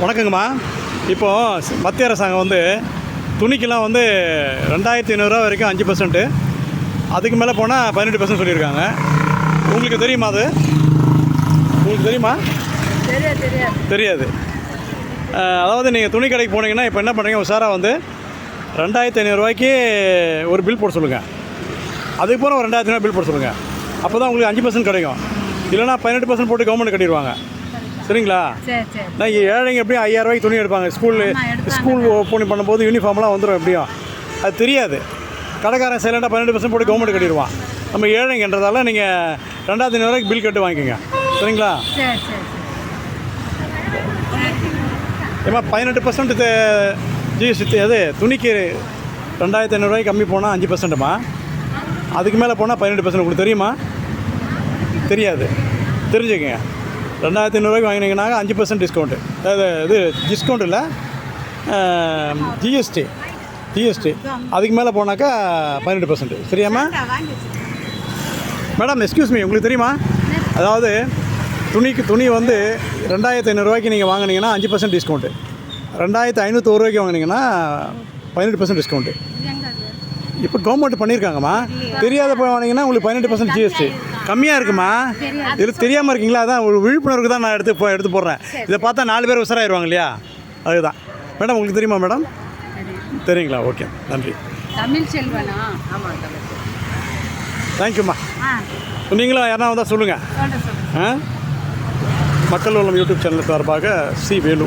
வணக்கங்கம்மா. இப்போது மத்திய அரசாங்கம் வந்து துணிக்கெல்லாம் வந்து ரெண்டாயிரத்தி ஐநூறுரூவா வரைக்கும் அஞ்சு பர்சன்ட்டு அதுக்கு மேலே போனால் பதினெட்டு பர்சன்ட் சொல்லியிருக்காங்க. உங்களுக்கு தெரியுமா அது? உங்களுக்கு தெரியுமா? தெரியாது அதாவது நீங்கள் துணி கடைக்கு போனீங்கன்னா இப்போ என்ன பண்ணுறீங்க உஷாராக வந்து ரெண்டாயிரத்தி ஐநூறுரூவாய்க்கு ஒரு பில் போட சொல்லுங்கள் அதுக்கு போகிற ஒரு ரெண்டாயிரத்தி ஐநூறு பில் போட சொல்லுங்கள் அப்போ தான் உங்களுக்கு அஞ்சு பர்சன்ட் கிடைக்கும். இல்லைனா பதினெட்டு பர்சன்ட் போட்டு கவர்மெண்ட் கட்டிடுவாங்க. சரிங்களா? சரி சரி. நான் ஏழைங்க எப்படியும் ஐயாயிரம் ரூபாய்க்கு துணி எடுப்பாங்க. ஸ்கூல். ஸ்கூல் ஓப்பன் பண்ணும்போது யூனிஃபார்ம்லாம் வந்துடும் எப்படியும். அது தெரியாது. கடைக்காரன் சைலண்டாக பன்னெண்டு பர்சன்ட் போட்டு கவர்மெண்ட் கட்டிடுவான். நம்ம ஏழைங்கன்றதால நீங்கள் ரெண்டாயிரத்தி ஐநூறுரூவாய்க்கு பில் கட்டு வாங்கிக்கோங்க. சரிங்களா? சரி சரி ஏமா பதினெட்டு பர்சன்ட் ஜிஎஸ்டி அது துணிக்கு ரெண்டாயிரத்தி ஐநூறுரூவாய்க்கு கம்மி போனால் அஞ்சு பர்சன்ட்டுமா அதுக்கு மேலே போனால் பதினெட்டு பர்சன்ட் உங்களுக்கு தெரியுமா? தெரியாது. தெரிஞ்சுக்கங்க. ரெண்டாயிரத்தி ஐநூறுரூவாய்க்கு வாங்கினீங்கன்னா அஞ்சு பர்சன்ட் டிஸ்கவுண்ட்டு அதாவது இது டிஸ்கவுண்ட் இல்லை ஜிஎஸ்டி ஜிஎஸ்டி அதுக்கு மேலே போனாக்கா பதினெட்டு பர்சன்ட் சரியாம்மா? மேடம் எக்ஸ்கியூஸ் மீ உங்களுக்கு தெரியுமா? அதாவது துணிக்கு துணி வந்து ரெண்டாயிரத்தி ஐநூறுரூவாய்க்கு நீங்கள் வாங்குனீங்கன்னா அஞ்சு பர்சன்ட் டிஸ்கவுண்ட்டு ரெண்டாயிரத்தி ஐநூற்றோரு ரூபாய்க்கு வாங்குனீங்கன்னா பதினெட்டு பர்சன்ட் டிஸ்கவுண்ட்டு இப்போ கவர்மெண்ட் பண்ணியிருக்காங்கம்மா தெரியாத போய் வாங்கினீங்கன்னா உங்களுக்கு பதினெட்டு பர்சன்ட் ஜிஎஸ்டி கம்மியாக இருக்குமா? இது தெரியாமல் இருக்கீங்களா? அதான் ஒரு விழிப்புணர்வுக்கு தான் நான் எடுத்து போ எடுத்து போடுறேன். இதை பார்த்தா நாலு பேர் உசராயிருவாங்க இல்லையா? அதுதான். மேடம் உங்களுக்கு தெரியுமா மேடம்? தெரியுங்களா? ஓகே. நன்றி. தமிழ் செல்வனா? ஆமாம் தமிழ் தேங்க்யூம்மா. நீங்களும் யாரா வந்தால் சொல்லுங்கள் ஆ? மக்கள் உள்ளம் யூடியூப் சேனல் சார்பாக சி வேலு